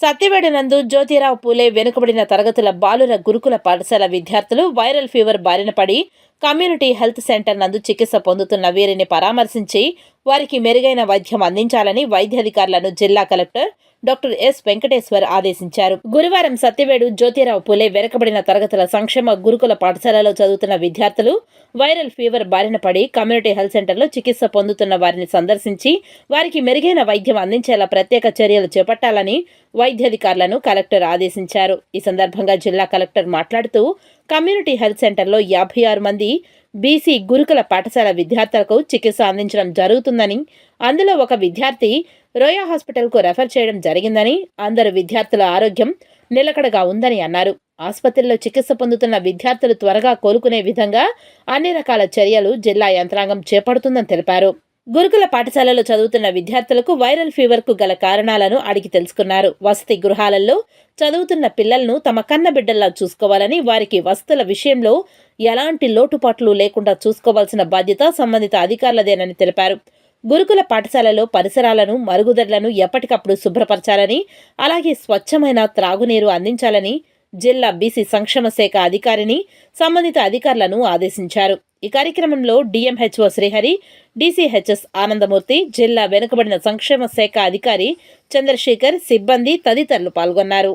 సత్యవేడనందు జ్యోతిరావు పూలే వెనుకబడిన తరగతుల బాలుర గురుకుల పాఠశాల విద్యార్థులు వైరల్ ఫీవర్ బారిన పడి కమ్యూనిటీ హెల్త్ సెంటర్ నందు చికిత్స పొందుతున్న వీరిని పరామర్శించి వారికి మెరుగైన వైద్యం అందించాలని వైద్యాధికారులను జిల్లా కలెక్టర్ డాక్టర్ ఎస్ వెంకటేశ్వర్ ఆదేశించారు. గురువారం సత్యవేడు జ్యోతిరావు పూలే వెనకబడిన తరగతుల సంక్షేమ గురుకుల పాఠశాలలో చదువుతున్న విద్యార్థులు వైరల్ ఫీవర్ బారిన పడి కమ్యూనిటీ హెల్త్ సెంటర్లో చికిత్స పొందుతున్న వారిని సందర్శించి వారికి మెరుగైన వైద్యం అందించేలా ప్రత్యేక చర్యలు చేపట్టాలని వైద్యాధికారులను కలెక్టర్ ఆదేశించారు. ఈ సందర్భంగా జిల్లా కలెక్టర్ మాట్లాడుతూ కమ్యూనిటీ హెల్త్ సెంటర్లో యాభై ఆరు మంది బీసీ గురుకుల పాఠశాల విద్యార్థులకు చికిత్స అందించడం జరుగుతుందని అందులో ఒక విద్యార్థి రోయా హాస్పిటల్కు రెఫర్ చేయడం జరిగిందని అందరు విద్యార్థుల ఆరోగ్యం నిలకడగా ఉందని అన్నారు. ఆసుపత్రిలో చికిత్స పొందుతున్న విద్యార్థులు త్వరగా కోలుకునే విధంగా అన్ని రకాల చర్యలు జిల్లా యంత్రాంగం చేపడుతుందని తెలిపారు. గురుకుల పాఠశాలలో చదువుతున్న విద్యార్థులకు వైరల్ ఫీవర్కు గల కారణాలను అడిగి తెలుసుకున్నారు. వసతి గృహాలలో చదువుతున్న పిల్లలను తమ కన్నబిడ్డల్లా చూసుకోవాలని వారికి వసతుల విషయంలో ఎలాంటి లోటుపాట్లు లేకుండా చూసుకోవాల్సిన బాధ్యత సంబంధిత అధికారులదేనని తెలిపారు. గురుకుల పాఠశాలలో పరిసరాలను మరుగుదొడ్లను ఎప్పటికప్పుడు శుభ్రపరచాలని అలాగే స్వచ్ఛమైన త్రాగునీరు అందించాలని జిల్లా బీసీ సంక్షేమ శాఖ అధికారిని సంబంధిత అధికారులను ఆదేశించారు. ఈ కార్యక్రమంలో డిఎంహెచ్ఓ శ్రీహరి డీసీహెచ్ఎస్ ఆనందమూర్తి జిల్లా వెనుకబడిన సంక్షేమ శాఖ అధికారి చంద్రశేఖర్ సిబ్బంది తదితరులు పాల్గొన్నారు.